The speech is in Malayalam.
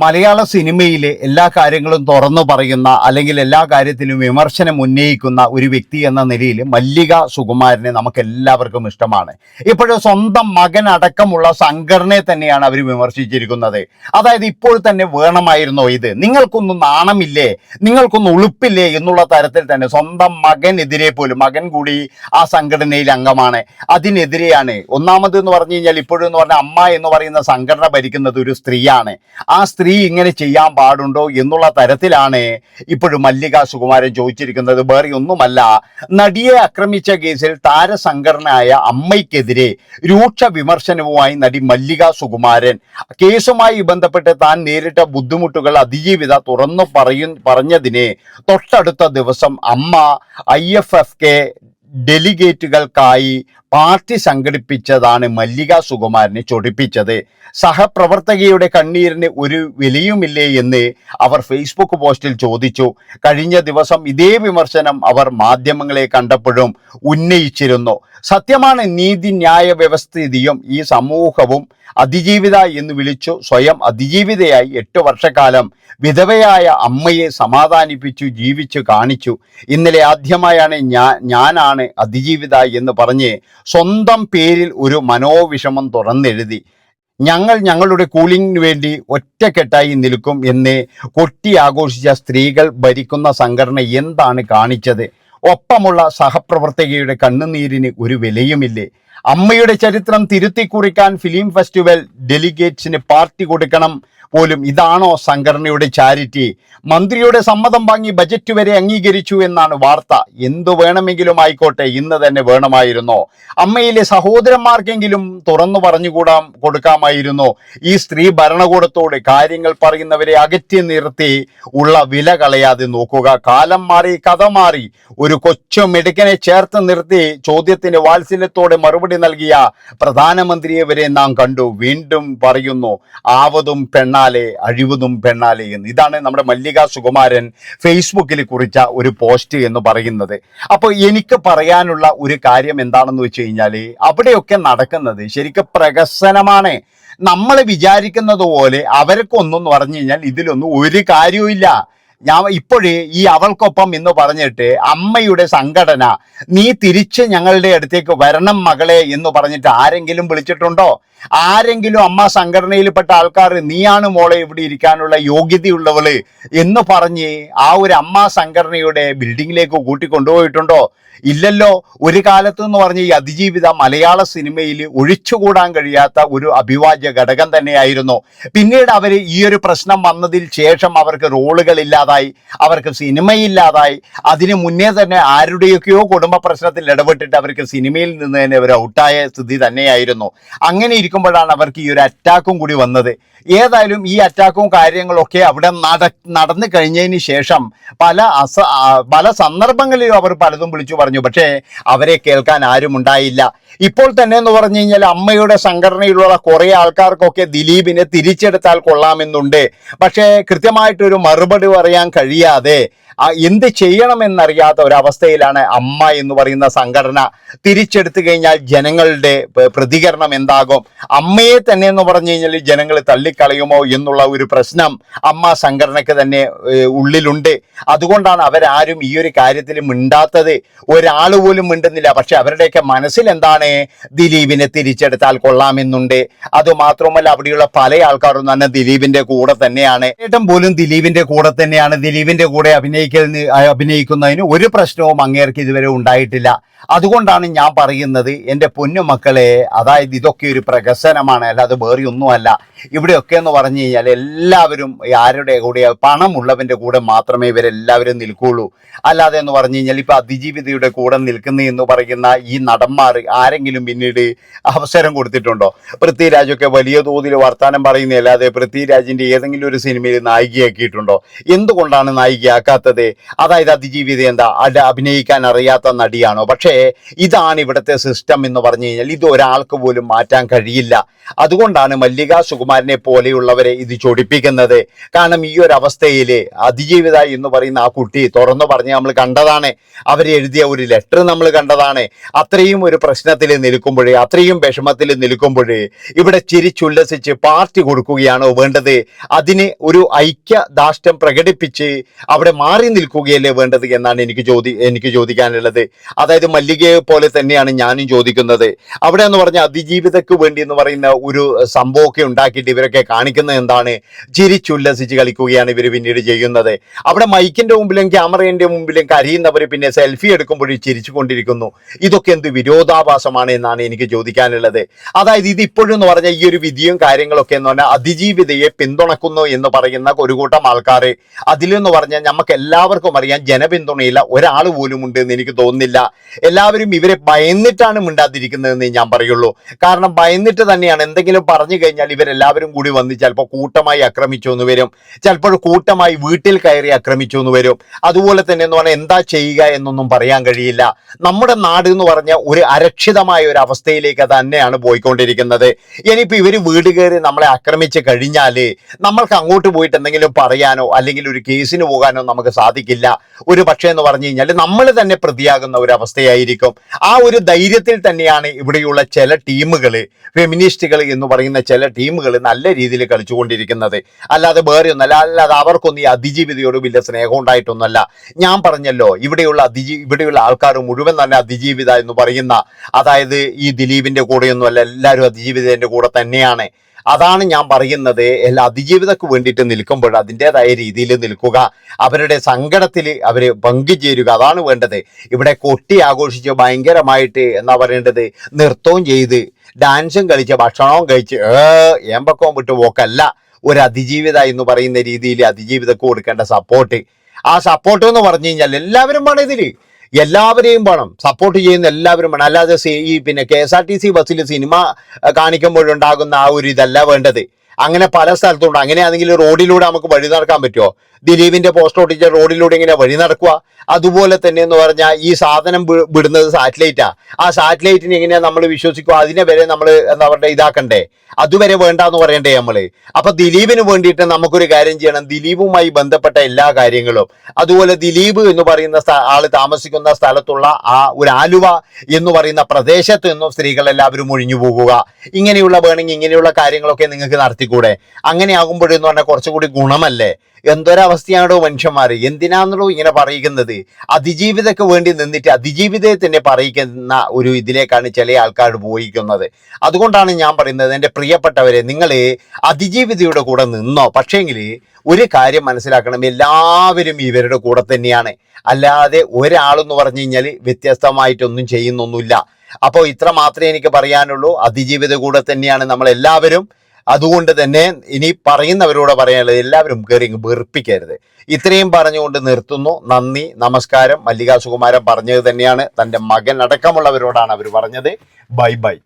മലയാള സിനിമയിലെ എല്ലാ കാര്യങ്ങളും തുറന്നു പറയുന്ന അല്ലെങ്കിൽ എല്ലാ കാര്യത്തിലും വിമർശനം ഉന്നയിക്കുന്ന ഒരു വ്യക്തി എന്ന നിലയിൽ മല്ലിക സുകുമാരനെ നമുക്ക് എല്ലാവർക്കും ഇഷ്ടമാണ്. ഇപ്പോഴും സ്വന്തം മകൻ അടക്കമുള്ള സംഘടനയെ തന്നെയാണ് അവർ വിമർശിച്ചിരിക്കുന്നത്. അതായത് ഇപ്പോൾ തന്നെ വേണമായിരുന്നോ ഇത്? നിങ്ങൾക്കൊന്നും നാണമില്ലേ? നിങ്ങൾക്കൊന്നും ഉളുപ്പില്ലേ എന്നുള്ള തരത്തിൽ തന്നെ സ്വന്തം മകനെതിരെ പോലും മകൻ കൂടി ആ സംഘടനയിൽ അംഗമാണ്. അതിനെതിരെയാണ്. ഒന്നാമത് എന്ന് പറഞ്ഞു കഴിഞ്ഞാൽ ഇപ്പോഴും എന്ന് പറഞ്ഞാൽ അമ്മ എന്ന് പറയുന്ന സംഘടന ഭരിക്കുന്നത് ഒരു സ്ത്രീയാണ്. ആ ഇങ്ങനെ ചെയ്യാൻ പാടുണ്ടോ എന്നുള്ള തരത്തിലാണ് ഇപ്പോഴും മല്ലിക സുകുമാരൻ ചോദിച്ചിരിക്കുന്നത്. വേറെ ഒന്നുമല്ല നടിയെ ആക്രമിച്ച കേസിൽ താരസംഘടനയായ അമ്മയ്ക്കെതിരെ രൂക്ഷ വിമർശനവുമായി നടി മല്ലിക സുകുമാരൻ. കേസുമായി ബന്ധപ്പെട്ട് താൻ നേരിട്ട ബുദ്ധിമുട്ടുകൾ അതിജീവിത തുറന്നു പറയും പറഞ്ഞതിന് തൊട്ടടുത്ത ദിവസം അമ്മ ഐ എഫ് എഫ് കെ ഡെലിഗേറ്റുകൾക്കായി പാർട്ടി സംഘടിപ്പിച്ചതാണ് മല്ലിക സുകുമാരനെ ചൊടിപ്പിച്ചത്. സഹപ്രവർത്തകയുടെ കണ്ണീരിന് ഒരു വിലയുമില്ലേ എന്ന് അവർ ഫേസ്ബുക്ക് പോസ്റ്റിൽ ചോദിച്ചു. കഴിഞ്ഞ ദിവസം ഇതേ വിമർശനം അവർ മാധ്യമങ്ങളെ കണ്ടപ്പോഴും ഉന്നയിച്ചിരുന്നു. സത്യമാണ് നീതിന്യായ വ്യവസ്ഥിതിയും ഈ സമൂഹവും അതിജീവിത എന്ന് വിളിച്ചു. സ്വയം അതിജീവിതയായി എട്ട് വർഷക്കാലം വിധവയായ അമ്മയെ സമാധാനിപ്പിച്ചു ജീവിച്ചു കാണിച്ചു. ഇന്നലെ ആദ്യമായാണ് ഞാൻ ഞാനാണ് അതിജീവിത എന്ന് പറഞ്ഞ് സ്വന്തം പേരിൽ ഒരു മനോവിഷമം തുറന്നെഴുതി. ഞങ്ങൾ ഞങ്ങളുടെ കൂലിങ്ങിന് വേണ്ടി ഒറ്റക്കെട്ടായി നിൽക്കും എന്ന് കൊട്ടി ആഘോഷിച്ച സ്ത്രീകൾ ഭരിക്കുന്ന സംഘടന എന്താണ് കാണിച്ചത്? ഒപ്പമുള്ള സഹപ്രവർത്തകയുടെ കണ്ണുനീരിന് ഒരു വിലയുമില്ലേ? അമ്മയുടെ ചരിത്രം തിരുത്തി കുറിക്കാൻ ഫിലിം ഫെസ്റ്റിവൽ ഡെലിഗേറ്റ്സിന് പാർട്ടി കൊടുക്കണം പോലും. ഇതാണോ സംഘടനയുടെ ചാരിറ്റി മന്ത്രിയുടെ സമ്മതം വാങ്ങി ബജറ്റ് വരെ അംഗീകരിച്ചു എന്നാണ് വാർത്ത. എന്തു വേണമെങ്കിലും ആയിക്കോട്ടെ ഇന്ന് തന്നെ വേണമായിരുന്നോ. അമ്മയിലെ സഹോദരന്മാർക്കെങ്കിലും തുറന്നു പറഞ്ഞുകൂടാ കൊടുക്കാമായിരുന്നു. ഈ സ്ത്രീ ഭരണകൂടത്തോട് കാര്യങ്ങൾ പറയുന്നവരെ അകറ്റി നിർത്തി ഉള്ള വില കളയാതെ നോക്കുക. കാലം മാറി കഥ മാറി. ഒരു കൊച്ചു മിടുക്കനെ ചേർത്ത് നിർത്തി ചോദ്യത്തിന് വാത്സല്യത്തോടെ മറുപടി നൽകിയ പ്രധാനമന്ത്രിയെ വരെ നാം കണ്ടു. വീണ്ടും പറയുന്നു ആവതും പെണ്ണാലെ അഴിവതും പെണ്ണാലെ എന്ന്. ഇതാണ് നമ്മുടെ മല്ലിക സുകുമാരൻ ഫേസ്ബുക്കിൽ കുറിച്ച ഒരു പോസ്റ്റ് എന്ന് പറയുന്നത്. അപ്പോൾ എനിക്ക് പറയാനുള്ള ഒരു കാര്യം എന്താണെന്ന് വെച്ച് കഴിഞ്ഞാൽ അവിടെയൊക്കെ നടക്കുന്നത് ശരിക്കും പ്രകസനമാണ് നമ്മൾ വിചാരിക്കുന്നത് പോലെ അവർക്കൊന്നും പറഞ്ഞു കഴിഞ്ഞാൽ ഇതിലൊന്നും ഒരു കാര്യവുമില്ല. ഞാൻ ഇപ്പോഴേ ഈ അവൾക്കൊപ്പം എന്ന് പറഞ്ഞിട്ട് അമ്മയുടെ സംഘടന നീ തിരിച്ച് ഞങ്ങളുടെ അടുത്തേക്ക് വരണം മകളെ എന്ന് പറഞ്ഞിട്ട് ആരെങ്കിലും വിളിച്ചിട്ടുണ്ടോ? ആരെങ്കിലും അമ്മ സംഘടനയിൽപ്പെട്ട ആൾക്കാർ നീയാണ് മോളെ ഇവിടെ ഇരിക്കാനുള്ള യോഗ്യതയുള്ളവൾ എന്ന് പറഞ്ഞ് ആ ഒരു അമ്മ സംഘടനയുടെ ബിൽഡിങ്ങിലേക്ക് കൂട്ടിക്കൊണ്ടുപോയിട്ടുണ്ടോ? ഇല്ലല്ലോ. ഒരു കാലത്ത് എന്ന് പറഞ്ഞ ഈ അതിജീവിത മലയാള സിനിമയിൽ ഒഴിച്ചുകൂടാൻ കഴിയാത്ത ഒരു അഭിവാജ്യ ഘടകം തന്നെയായിരുന്നു. പിന്നീട് അവർ ഈ ഒരു പ്രശ്നം വന്നതിൽ ശേഷം അവർക്ക് റോളുകൾ ഇല്ലാതായി അവർക്ക് സിനിമയില്ലാതായി അതിനു മുന്നേ തന്നെ ആരുടെയൊക്കെയോ കുടുംബ പ്രശ്നത്തിൽ ഇടപെട്ടിട്ട് അവർക്ക് സിനിമയിൽ നിന്ന് തന്നെ അവർ ഔട്ടായ സ്ഥിതി തന്നെയായിരുന്നു. അങ്ങനെ ഇരിക്കുമ്പോഴാണ് അവർക്ക് ഈ ഒരു അറ്റാക്കും കൂടി വന്നത്. ഏതായാലും ഈ അറ്റാക്കും കാര്യങ്ങളൊക്കെ അവിടെ നട നടന്നു കഴിഞ്ഞതിന് ശേഷം പല അസ പല സന്ദർഭങ്ങളിലും അവർ പലതും വിളിച്ചു പറഞ്ഞു. പക്ഷേ അവരെ കേൾക്കാൻ ആരും ഉണ്ടായില്ല. ഇപ്പോൾ തന്നെ എന്ന് പറഞ്ഞു കഴിഞ്ഞാൽ അമ്മയുടെ സംഘടനയിലുള്ള കുറെ ആൾക്കാർക്കൊക്കെ ദിലീപിനെ തിരിച്ചെടുത്താൽ കൊള്ളാമെന്നുണ്ട്. പക്ഷേ കൃത്യമായിട്ടൊരു മറുപടി പറയാൻ കഴിയാതെ എന്ത് ചെയ്യണമെന്നറിയാത്ത ഒരവസ്ഥയിലാണ് അമ്മ എന്ന് പറയുന്ന സംഘടന തിരിച്ചെടുത്തു കഴിഞ്ഞാൽ ജനങ്ങളുടെ പ്രതികരണം എന്താകും? അമ്മയെ തന്നെ എന്ന് പറഞ്ഞു കഴിഞ്ഞാൽ ജനങ്ങൾ തള്ളിക്കളയുമോ എന്നുള്ള ഒരു പ്രശ്നം അമ്മ സംഘടനയ്ക്ക് തന്നെ ഉള്ളിലുണ്ട്. അതുകൊണ്ടാണ് അവരാരും ഈ ഒരു കാര്യത്തിൽ മിണ്ടാത്തത്. ഒരാൾ പോലും മിണ്ടുന്നില്ല. പക്ഷെ അവരുടെയൊക്കെ മനസ്സിൽ എന്താണ്? ദിലീപിനെ തിരിച്ചെടുത്താൽ കൊള്ളാമെന്നുണ്ട്. അതുമാത്രമല്ല അവിടെയുള്ള പല ആൾക്കാരും തന്നെ ദിലീപിന്റെ കൂടെ തന്നെയാണ്. ഏട്ടൻ പോലും ദിലീപിന്റെ കൂടെ തന്നെയാണ്. ദിലീപിന്റെ കൂടെ അഭിനയിക്കുന്ന അഭിനയിക്കുന്നതിന് ഒരു പ്രശ്നവും അങ്ങേർക്ക് ഇതുവരെ ഉണ്ടായിട്ടില്ല. അതുകൊണ്ടാണ് ഞാൻ പറയുന്നത് എന്റെ പൊന്നു മക്കളെ അതായത് ഇതൊക്കെ ഒരു പ്രകസനമാണ് അല്ലാതെ വേറെ ഒന്നുമല്ല ഇവിടെയൊക്കെ എന്ന് പറഞ്ഞു കഴിഞ്ഞാൽ എല്ലാവരും ആരുടെ കൂടെ പണമുള്ളവന്റെ കൂടെ മാത്രമേ ഇവരെല്ലാവരും നിൽക്കുകയുള്ളൂ അല്ലാതെ എന്ന് പറഞ്ഞു കഴിഞ്ഞാൽ ഇപ്പൊ അതിജീവിതയുടെ കൂടെ നിൽക്കുന്ന എന്ന് പറയുന്ന ഈ നടന്മാർ ആരെങ്കിലും പിന്നീട് അവസരം കൊടുത്തിട്ടുണ്ടോ? പൃഥ്വിരാജൊക്കെ വലിയ തോതിൽ വർത്താനം പറയുന്ന അല്ലാതെ പൃഥ്വിരാജിന്റെ ഏതെങ്കിലും ഒരു സിനിമയിൽ നായികയാക്കിയിട്ടുണ്ടോ? എന്തുകൊണ്ടാണ് നായികയാക്കാത്തത്? അതായത് അതിജീവിത എന്താ? അല്ല അഭിനയിക്കാൻ അറിയാത്ത നടിയാണോ? പക്ഷേ ഇതാണ് ഇവിടുത്തെ സിസ്റ്റം എന്ന് പറഞ്ഞു കഴിഞ്ഞാൽ ഇത് ഒരാൾക്ക് പോലും മാറ്റാൻ കഴിയില്ല. അതുകൊണ്ടാണ് മല്ലിക സുകുമാർ സുകുമാരനെ പോലെയുള്ളവരെ ഇത് ചൊടിപ്പിക്കുന്നത്. കാരണം ഈ ഒരു അവസ്ഥയിൽ അതിജീവിത എന്ന് പറയുന്ന ആ കുട്ടി തുറന്നു പറഞ്ഞ് നമ്മൾ കണ്ടതാണ്. അവർ എഴുതിയ ഒരു ലെറ്റർ നമ്മൾ കണ്ടതാണ്. അത്രയും ഒരു പ്രശ്നത്തിൽ നിൽക്കുമ്പോഴേ അത്രയും വിഷമത്തിൽ നിൽക്കുമ്പോൾ ഇവിടെ ചിരിച്ചുല്ലസിച്ച് പാർട്ടി കൊടുക്കുകയാണോ വേണ്ടത്? അതിന് ഒരു ഐക്യദാഷ്ട്യം പ്രകടിപ്പിച്ച് അവിടെ മാറി നിൽക്കുകയല്ലേ വേണ്ടത് എന്നാണ് എനിക്ക് ചോദി എനിക്ക് ചോദിക്കാനുള്ളത്. അതായത് മല്ലികയെ പോലെ തന്നെയാണ് ഞാനും ചോദിക്കുന്നത്. അവിടെ എന്ന് പറഞ്ഞാൽ അതിജീവിതക്ക് വേണ്ടി എന്ന് പറയുന്ന ഒരു സംഭവമൊക്കെ ഉണ്ടാക്കിയിട്ട് ഇവരൊക്കെ കാണിക്കുന്നത് എന്താണ്? ചിരിച്ചുല്ലസിച്ച് കളിക്കുകയാണ് ഇവർ പിന്നീട് ചെയ്യുന്നത്. അവിടെ മൈക്കിന്റെ മുമ്പിലും ക്യാമറയുടെ മുമ്പിലും കരയുന്നവർ പിന്നെ സെൽഫി എടുക്കുമ്പോഴും ചിരിച്ചുകൊണ്ടിരിക്കുന്നു. ഇതൊക്കെ എന്ത് വിരോധാഭാസമാണ് എന്നാണ് എനിക്ക് ചോദിക്കാനുള്ളത്. അതായത് ഇത് ഇപ്പോഴും എന്ന് പറഞ്ഞാൽ ഈ ഒരു വിധിയും കാര്യങ്ങളൊക്കെ എന്ന് പറഞ്ഞാൽ അതിജീവിതയെ പിന്തുണക്കുന്നു എന്ന് പറയുന്ന ഒരു കൂട്ടം ആൾക്കാർ അതിലെന്ന് പറഞ്ഞാൽ നമുക്ക് എല്ലാവർക്കും അറിയാം ജനപിന്തുണയില്ല ഒരാൾ പോലും ഉണ്ട് എന്ന് എനിക്ക് തോന്നുന്നില്ല. എല്ലാവരും ഇവരെ ഭയന്നിട്ടാണ് മിണ്ടാതിരിക്കുന്നതെന്ന് ഞാൻ പറയുള്ളൂ. കാരണം ഭയന്നിട്ട് തന്നെയാണ് എന്തെങ്കിലും പറഞ്ഞു കഴിഞ്ഞാൽ ഇവരെല്ലാവരും കൂടി വന്ന് ചിലപ്പോൾ കൂട്ടമായി ആക്രമിച്ചു എന്ന് വരും. ചിലപ്പോൾ കൂട്ടമായി വീട്ടിൽ കയറി ആക്രമിച്ചു എന്ന് വരും. അതുപോലെ തന്നെ എന്ന് പറഞ്ഞാൽ എന്താ ചെയ്യുക എന്നൊന്നും പറയാൻ കഴിയില്ല. നമ്മുടെ നാട് എന്ന് പറഞ്ഞ ഒരു അരക്ഷിതമായ ഒരു അവസ്ഥയിലേക്ക് തന്നെയാണ് പോയിക്കൊണ്ടിരിക്കുന്നത്. ഇനിയിപ്പോൾ ഇവർ വീട് കയറി നമ്മളെ ആക്രമിച്ച് കഴിഞ്ഞാൽ നമ്മൾക്ക് അങ്ങോട്ട് പോയിട്ട് എന്തെങ്കിലും പറയാനോ അല്ലെങ്കിൽ ഒരു കേസിന് പോകാനോ നമുക്ക് സാധിക്കില്ല. ഒരു പക്ഷേ എന്ന് പറഞ്ഞു കഴിഞ്ഞാൽ നമ്മൾ തന്നെ പ്രതിയാകുന്ന ഒരു അവസ്ഥയായിരിക്കും. ആ ഒരു ധൈര്യത്തിൽ തന്നെയാണ് ഇവിടെയുള്ള ചില ടീമുകൾ ഫെമിനിസ്റ്റുകൾ എന്ന് പറയുന്ന ചില ടീമുകൾ നല്ല രീതിയിൽ കളിച്ചുകൊണ്ടിരിക്കുന്നത്. അല്ലാതെ വേറെ ഒന്നല്ല അല്ലാതെ അവർക്കൊന്നും ഈ അതിജീവിതയോട് വലിയ സ്നേഹം ഉണ്ടായിട്ടൊന്നുമല്ല. ഞാൻ പറഞ്ഞല്ലോ ഇവിടെയുള്ള അതിജീ ഇവിടെയുള്ള ആൾക്കാർ മുഴുവൻ തന്നെ അതിജീവിത എന്ന് പറയുന്ന അതായത് ഈ ദിലീപിന്റെ കൂടെയൊന്നുമല്ല എല്ലാവരും അതിജീവിതന്റെ കൂടെ തന്നെയാണ്. അതാണ് ഞാൻ പറയുന്നത്. എല്ലാ അതിജീവിതക്ക് വേണ്ടിയിട്ട് നിൽക്കുമ്പോൾ അതിന്റെതായ രീതിയിൽ നിൽക്കുക. അവരുടെ സങ്കടത്തിൽ അവർ പങ്കുചേരുക. അതാണ് വേണ്ടത്. ഇവിടെ കൊട്ടി ആഘോഷിച്ച് ഭയങ്കരമായിട്ട് എന്താ പറയേണ്ടത്? നൃത്തവും ചെയ്ത് ഡാൻസും കളിച്ച് ഭക്ഷണവും കഴിച്ച് ഏമ്പക്കവും വിട്ട് പോക്കല്ല. ഒരു അതിജീവിത എന്ന് പറയുന്ന രീതിയിൽ അതിജീവിതക്ക് കൊടുക്കേണ്ട സപ്പോർട്ട് ആ സപ്പോർട്ട് എന്ന് പറഞ്ഞു കഴിഞ്ഞാൽ എല്ലാവരും വേണം ഇതിൽ. എല്ലാവരെയും വേണം. സപ്പോർട്ട് ചെയ്യുന്ന എല്ലാവരും വേണം. അല്ലാതെ ഈ പിന്നെ K S R T C ബസ്സിൽ സിനിമ കാണിക്കുമ്പോഴുണ്ടാകുന്ന ആ ഒരു ഇതല്ല വേണ്ടത്. അങ്ങനെ പല സ്ഥലത്തുണ്ട്. അങ്ങനെയാണെങ്കിൽ റോഡിലൂടെ നമുക്ക് വഴി നടക്കാൻ പറ്റുമോ ദിലീപിന്റെ പോസ്റ്റ് ഒട്ടിച്ച റോഡിലൂടെ ഇങ്ങനെ വഴി നടക്കുക. അതുപോലെ തന്നെ എന്ന് പറഞ്ഞാൽ ഈ സാധനം വിടുന്നത് സാറ്റലൈറ്റാ ആ. സാറ്റലൈറ്റിനെ എങ്ങനെയാ നമ്മൾ വിശ്വസിക്കുക? അതിനെ വരെ നമ്മൾ എന്താ പറയുക ഇതാക്കണ്ടേ? അതുവരെ വേണ്ട എന്ന് പറയണ്ടേ നമ്മൾ? അപ്പൊ ദിലീപിന് വേണ്ടിയിട്ട് നമുക്കൊരു കാര്യം ചെയ്യണം. ദിലീപുമായി ബന്ധപ്പെട്ട എല്ലാ കാര്യങ്ങളും. അതുപോലെ ദിലീപ് എന്ന് പറയുന്ന ആൾ താമസിക്കുന്ന സ്ഥലത്തുള്ള ആ ഒരു ആലുവ എന്ന് പറയുന്ന പ്രദേശത്ത് നിന്നും സ്ത്രീകൾ എല്ലാവരും ഒഴിഞ്ഞു പോകുക. ഇങ്ങനെയുള്ള വേണമെങ്കിൽ ഇങ്ങനെയുള്ള കാര്യങ്ങളൊക്കെ നിങ്ങൾക്ക് നടത്തിക്കൂടെ? അങ്ങനെ ആകുമ്പോഴെന്ന് പറഞ്ഞാൽ കുറച്ചുകൂടി ഗുണമല്ലേ? എന്തൊരവസ്ഥയാണോ മനുഷ്യന്മാർ എന്തിനാണല്ലോ ഇങ്ങനെ പറയുന്നത്? അതിജീവിതക്ക് വേണ്ടി നിന്നിട്ട് അതിജീവിതയെ തന്നെ പറയിക്കുന്ന ഒരു ഇതിലേക്കാണ് ചില ആൾക്കാർ പോയിക്കുന്നത് അതുകൊണ്ടാണ് ഞാൻ പറയുന്നത് എന്റെ പ്രിയപ്പെട്ടവരെ നിങ്ങൾ അതിജീവിതയുടെ കൂടെ നിന്നോ പക്ഷേങ്കിൽ ഒരു കാര്യം മനസ്സിലാക്കണം എല്ലാവരും ഇവരുടെ കൂടെ തന്നെയാണ്. അല്ലാതെ ഒരാളെന്ന് പറഞ്ഞു കഴിഞ്ഞാൽ വ്യത്യസ്തമായിട്ടൊന്നും ചെയ്യുന്നൊന്നുമില്ല. അപ്പോൾ ഇത്ര മാത്രമേ എനിക്ക് പറയാനുള്ളൂ അതിജീവിത കൂടെ തന്നെയാണ് നമ്മൾ എല്ലാവരും അതുകൊണ്ട് തന്നെ ഇനി പറയുന്നവരോട് പറയാനുള്ളത് എല്ലാവരും കയറി വെറുപ്പിക്കരുത്. ഇത്രയും പറഞ്ഞുകൊണ്ട് നിർത്തുന്നു. നന്ദി നമസ്കാരം. മല്ലികാ സുകുമാരൻ പറഞ്ഞത് തന്നെയാണ്. തന്റെ മകൻ അടക്കമുള്ളവരോടാണ് അവർ പറഞ്ഞത്. Bye bye.